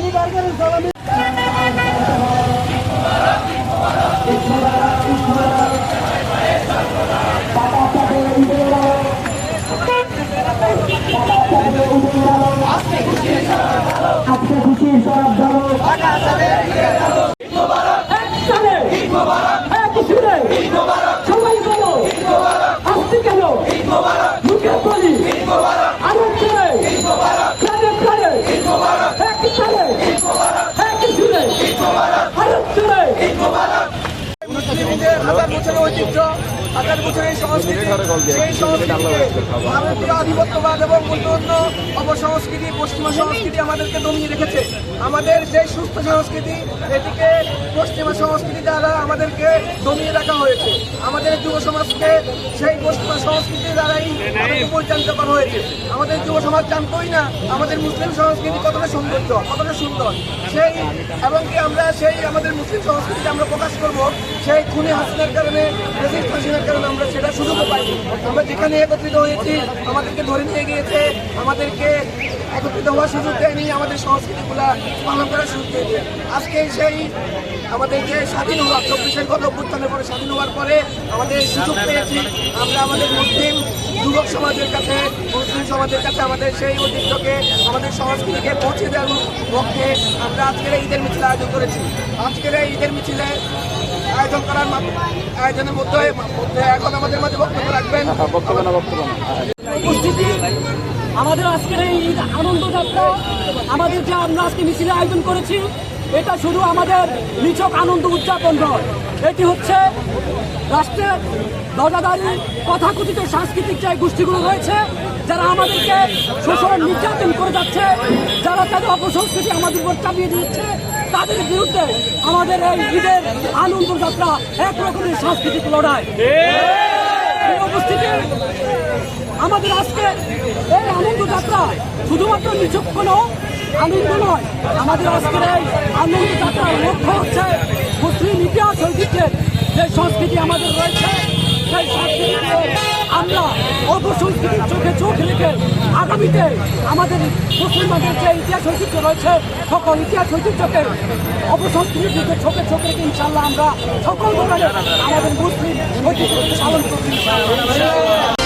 সালামি বার্গারের সালামি আজকে খুশির সরব হাজার বছরের সংস্কৃতি সেই সংস্কৃতিকে ভারতীয় আধিপত্যবাদ এবং অন্য অপসংস্কৃতি পশ্চিমা সংস্কৃতি আমাদেরকে দমিয়ে রেখেছে। আমাদের যে সুস্থ সংস্কৃতি এটিকে পশ্চিমা সংস্কৃতি দ্বারা আমাদেরকে দমিয়ে রাখা হয়েছে। আমাদের যুব সমাজকে সেই পশ্চিমা সংস্কৃতি দ্বারাই পরিচালিত করা হয়েছে। আমাদের যুব সমাজ জানতোই না আমাদের মুসলিম সংস্কৃতি কতটা সৌন্দর্য কতটা সুন্দর। সেই এবং কি আমরা সেই আমাদের মুসলিম সংস্কৃতি আমরা প্রকাশ করব সেই খুনি হাসিনার কারণে রেজিস্ট হাসিনার কারণে আমরা সেটা সুযোগও পাইনি। আমরা যেখানে একত্রিত হয়েছি, আমাদেরকে ধরে নিয়ে গিয়েছে, আমাদেরকে হওয়ার সুযোগ দেয়নি আমাদের সংস্কৃতিগুলা পালন করার সুযোগ দেয়নি আজকে সেই আমাদের যে স্বাধীন হওয়ার চব্বিশের গত অভ্যুত্থানের পরে স্বাধীন হওয়ার পরে আমাদের সুযোগ পেয়েছি। আমরা আমাদের মুসলিম যুবক সমাজের কাছে মুসলিম সমাজের কাছে আমাদের সেই ঐতিহ্যকে আমাদের সংস্কৃতিকে পৌঁছে দেওয়ার পক্ষে আমরা আজকের এই ঈদের মিছিল আয়োজন করেছি। আজকের এই ঈদের মিছিলে আয়োজন করার আয়োজনের মধ্যে এখন আমাদের মাঝে বক্তব্য রাখবেন। বক্তব্য না বক্তব্য উপস্থিতি আমাদের আজকের এই ঈদ আনন্দ যাত্রা, আমাদের যে আমরা আজকে মিছিলে আয়োজন করেছি, এটা শুধু আমাদের নিছক আনন্দ উদযাপন নয়। এটি হচ্ছে রাষ্ট্রের দরজাদারি তথাকথিত সাংস্কৃতিক যে গোষ্ঠীগুলো রয়েছে, যারা আমাদেরকে শোষণ, নির্যাতন করে যাচ্ছে, যারা তাদের অপসংস্কৃতি আমাদের উপর চাপিয়ে দিচ্ছে, তাদের বিরুদ্ধে আমাদের এই ঈদের আনন্দ যাত্রা এক রকমের সাংস্কৃতিক লড়াই। উপস্থিতি আমাদের আজকে এই যাত্রা শুধুমাত্র নিছক কোনো আনন্দ নয় আমাদের আজকের এই আনন্দ যাত্রার লক্ষ্য হচ্ছে মুসলিম ইতিহাস ঐতিহ্যের যে সংস্কৃতি আমাদের রয়েছে, সেই সংস্কৃতিকে আমরা অপসংস্কৃতির চোখে চোখ রেখে আগামীতে আমাদের মুসলমানদের যে ইতিহাস ঐতিহ্য রয়েছে, সকল ইতিহাস ঐতিহ্যকে অপসংস্কৃতির দিকে চোখে চোখ রেখে ইনশাল্লাহ আমরা সকল ধরনের আমাদের মুসলিম ঐতিহ্যকে পালন ইনশাআল্লাহ।